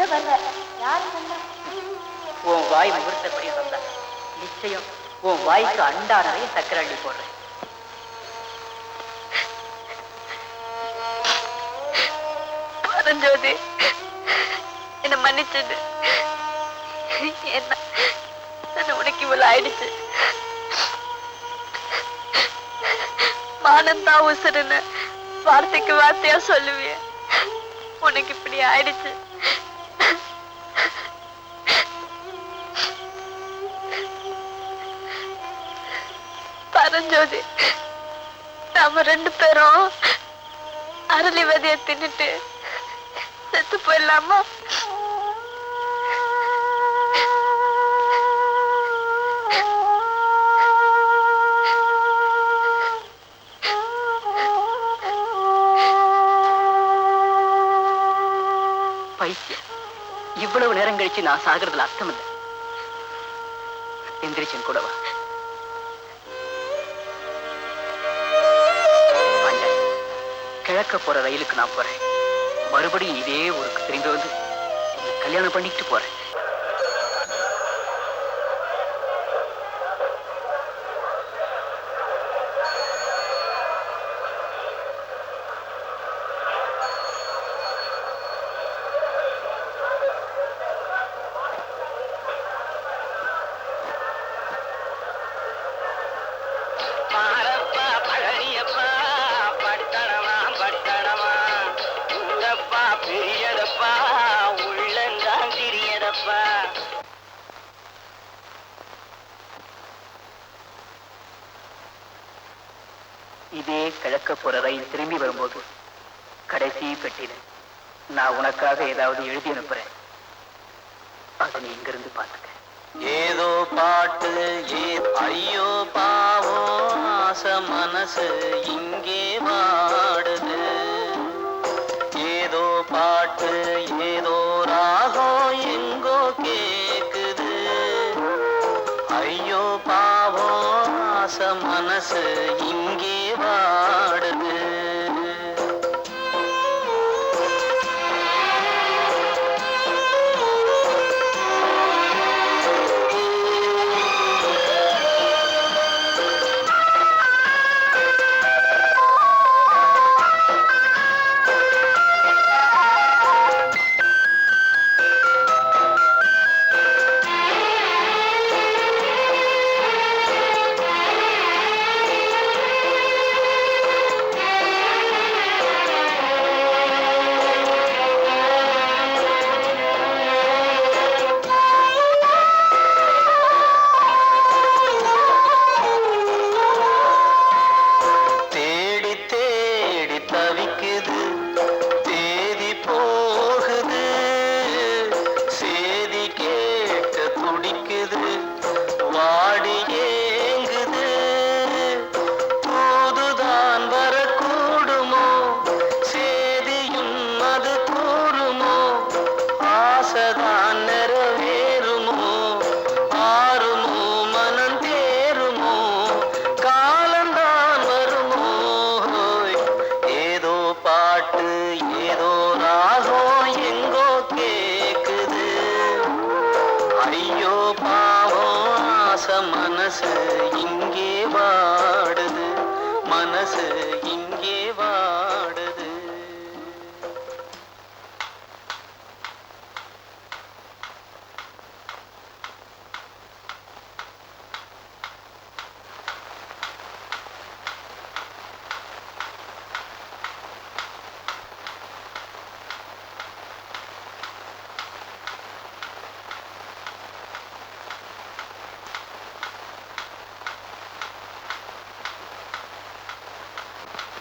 கூட வரல யாரு சொன்னா? உன் வாய் முகூர்த்தப்படி வந்தா. நிச்சயம் உன் வாய்க்கு அண்டா நிறைய சக்கரை அள்ளி போடுறேன் பரஞ்சோதி என்ன மன்னிச்சது என்ன உனக்கு இவ்வளவு ஆயிடுச்சு. மானந்தா உசுருன்னு வார்த்தைக்கு வார்த்தையா சொல்லுவிய. உனக்கு இப்படி ஆயிடுச்சு. பரஞ்சோதி நாம ரெண்டு பேரும் அரளி விதைய தின்னுட்டு செத்து போயிடலாமா? பைத்தியம். இவ்வளவு நேரம் கழிச்சு நான் சாகிறதுல அர்த்தம் இல்லை. எந்திரிச்சன் கூடவா கிழக்க போற ரயிலுக்கு நான் போறேன். மறுபடியும் இதே ஊருக்கு திரும்பி வந்து கல்யாணம் பண்ணிக்கிட்டு போறேன். Fast. இதே கிழக்க போற ரயில் திரும்பி வரும்போது கடைசி பெட்டியில நான் உனக்காக ஏதாவது எழுதி அனுப்புறேன். அதை நீ இங்கிருந்து பார்த்துக்க. ஏதோ பாட்டு ஏ ஐயோ பாவோ ஆச மனசு இங்கே வாடுது. மனசு இங்கே மனசு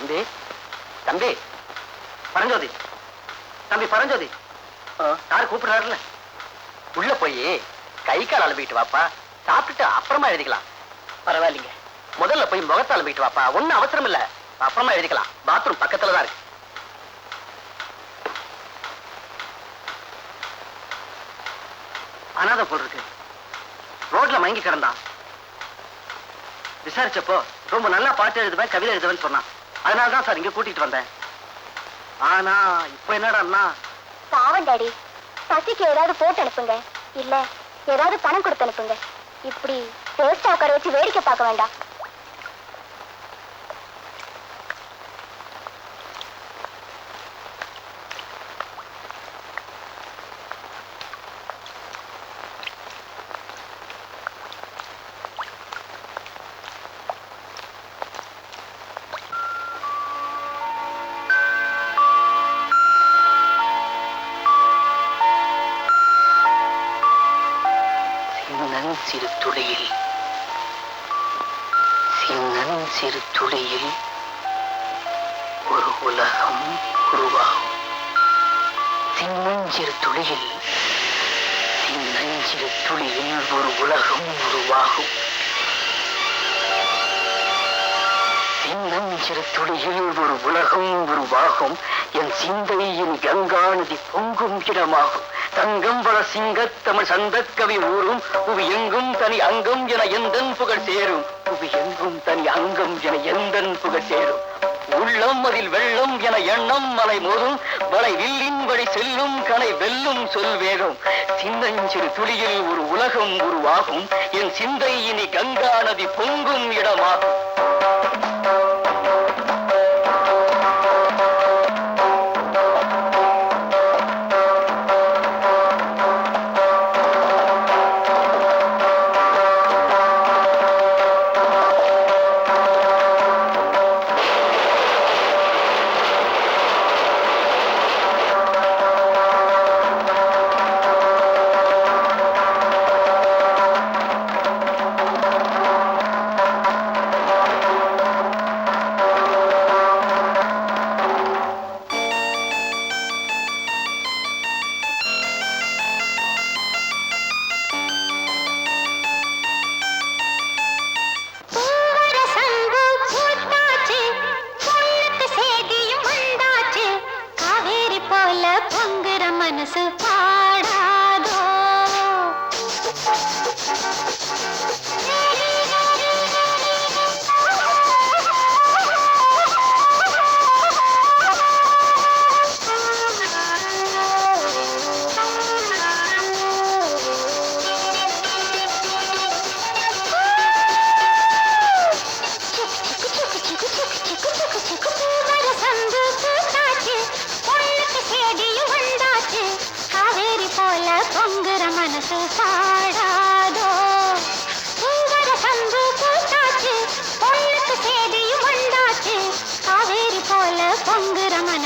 தம்பி தம்பி பரஞ்சோதி. தம்பி பரஞ்சோதி. யாரு கூப்பிடுறாருல உள்ள போய் கை கால் அலம்பிட்டு வாப்பா. சாப்பிட்டுட்டு அப்புறமா எழுதிக்கலாம். பரவாயில்லைங்க. முதல்ல போய் முகத்தை அலம்பிட்டு வாப்பா. ஒண்ணும் அவசரம் இல்ல. அப்புறமா எழுதிக்கலாம். பாத்ரூம் பக்கத்துல தான் இருக்கு. அனாதை போல் இருக்கு. ரோட்ல மயங்கி கிடந்தான். விசாரிச்சப்போ ரொம்ப நல்லா பாட்டு எழுதுவேன் கவிதை எழுதுவேன்னு சொன்னான். அதனால தான் சார் இங்க கூட்டிட்டு வந்தேன். ஆனா இப்ப என்னடா பாவம் டாடி. பசிக்கு ஏதாவது போட்டு அனுப்புங்க. இல்ல ஏதாவது பணம் கொடுத்து அனுப்புங்க. இப்படி வேஸ்டா உட்கார வச்சு வேடிக்கை பார்க்க வேண்டாம். சின்னன் சிறு துளியில் ஒரு உலகம் உருவாகும். சின்னஞ்சிறு துளியில் சின்னஞ்சிறு துளியில் ஒரு உலகம் உருவாகும். சின்னம் சின்னஞ்சிறு துளியில் ஒரு உலகம் உருவாகும் என் சிந்தையின் கங்கா நதி பொங்கும் இடமாகும். தங்கம் வள சிங்கத்தமிழ் சந்தக்கவி ஊரும் புவி எங்கும் தனி அங்கம் என எந்தன் புகழ் சேரும். புவி எங்கும் தனி அங்கம் என எந்தன் புகழ் சேரும். உள்ளம் அதில் வெள்ளம் என எண்ணம் மலை மோதும். வளை வில்லின் வழி செல்லும் கனை வெல்லும் சொல் வேகம். சின்னஞ்சிறு துளியில் ஒரு உலகம் உருவாகும். என் சிந்தை இனி கங்கா நதி பொங்கும் இடமாகும்.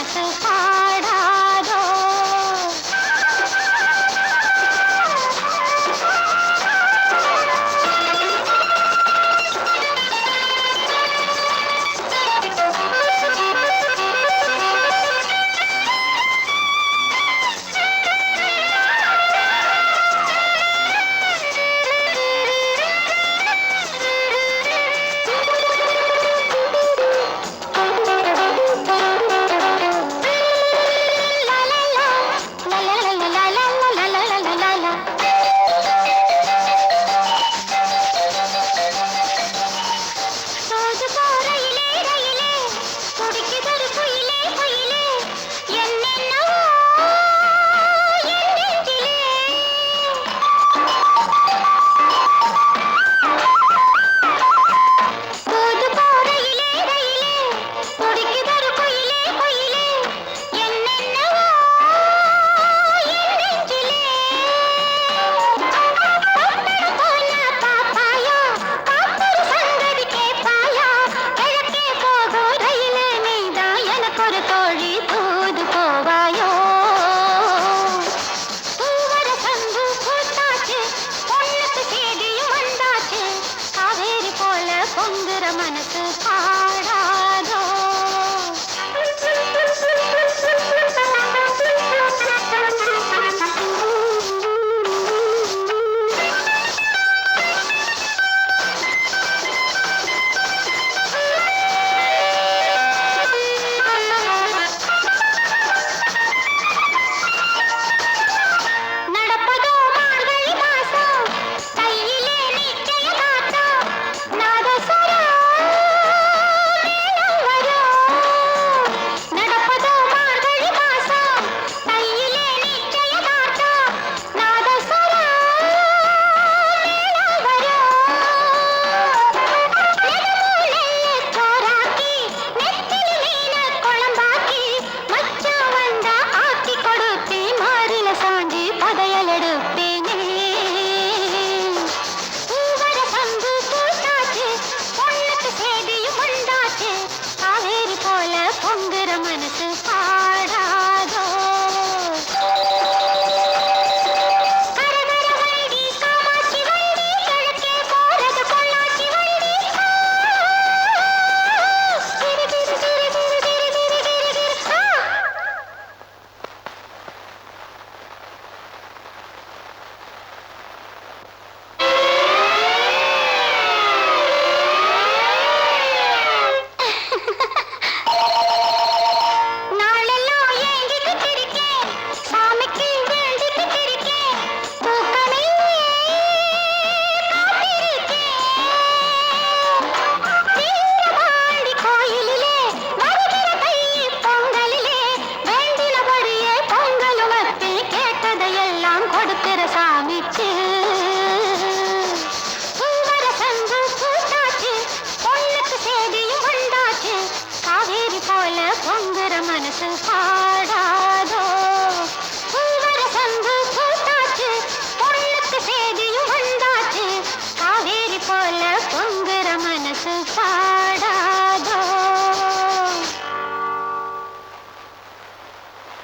Thank you.